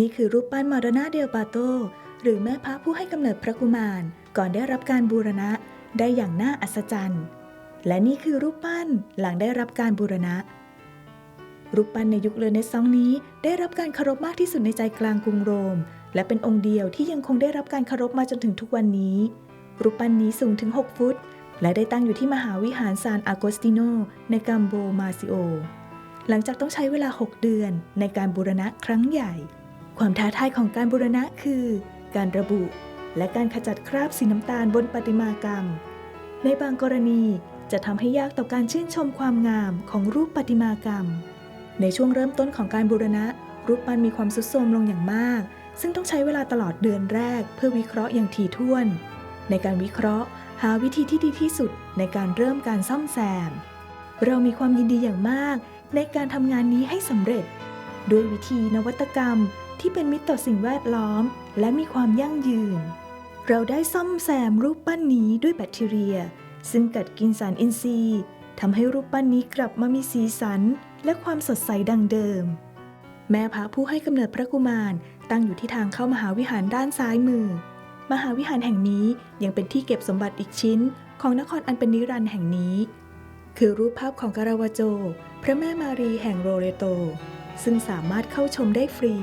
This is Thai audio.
นี่คือรูปปั้นมารานาเดลปาโต หรือแม่พระผู้ให้กำเนิดพระกุมาร ก่อนได้รับการบูรณะได้อย่างน่าอัศจรรย์ และนี่คือรูปปั้นหลังได้รับการบูรณะ รูปปั้นในยุคเรเนซองนี้ ได้รับการเคารพมากที่สุดในใจกลางกรุงโรม และเป็นองค์เดียวที่ยังคงได้รับการเคารพมาจนถึงทุกวันนี้ รูปปั้นนี้สูงถึง 6 ฟุต และได้ตั้งอยู่ที่มหาวิหารซานอากสติโนในกัมโบมาซิโอ หลังจากต้องใช้เวลา 6 เดือนในการบูรณะครั้งใหญ่ ความท้าทายของการบูรณะคือ การระบุและการขจัดคราบสีน้ำตาลบนประติมากรรม ในบางกรณีจะทำให้ยากต่อการชื่นชมความงามของรูปประติมากรรม ในช่วงเริ่มต้นของการบูรณะ รูปปั้นมีความสุดโทรมลงอย่างมาก ซึ่งต้องใช้เวลาตลอดเดือนแรก เพื่อวิเคราะห์อย่างถี่ถ้วน ในการวิเคราะห์ หาวิธีที่ดีที่สุดในการเริ่มการซ่อมแซม เรามีความยินดีอย่างมากในการทำงานนี้ให้สำเร็จ ด้วยวิธีนวัตกรรม ที่เป็นมิตรต่อสิ่งแวดล้อม และมีความยั่งยืน เราได้ซ่อมแซมรูปปั้นนี้ด้วยแบคทีเรีย ซึ่งกัดกินสารอินทรีย์ทำให้รูปปั้นนี้กลับมามีสีสัน และความสดใสดังเดิม แม่พระผู้ให้กำเนิดพระกุมารตั้งอยู่ที่ทางเข้ามหาวิหารด้านซ้ายมือ มหาวิหารแห่งนี้ยังเป็นที่เก็บสมบัติอีกชิ้น ของนครอันเป็นนิรันดร์แห่งนี้ คือรูปภาพของการาวาโจ พระแม่มารีแห่งโรเรโต ซึ่งสามารถเข้าชมได้ฟรี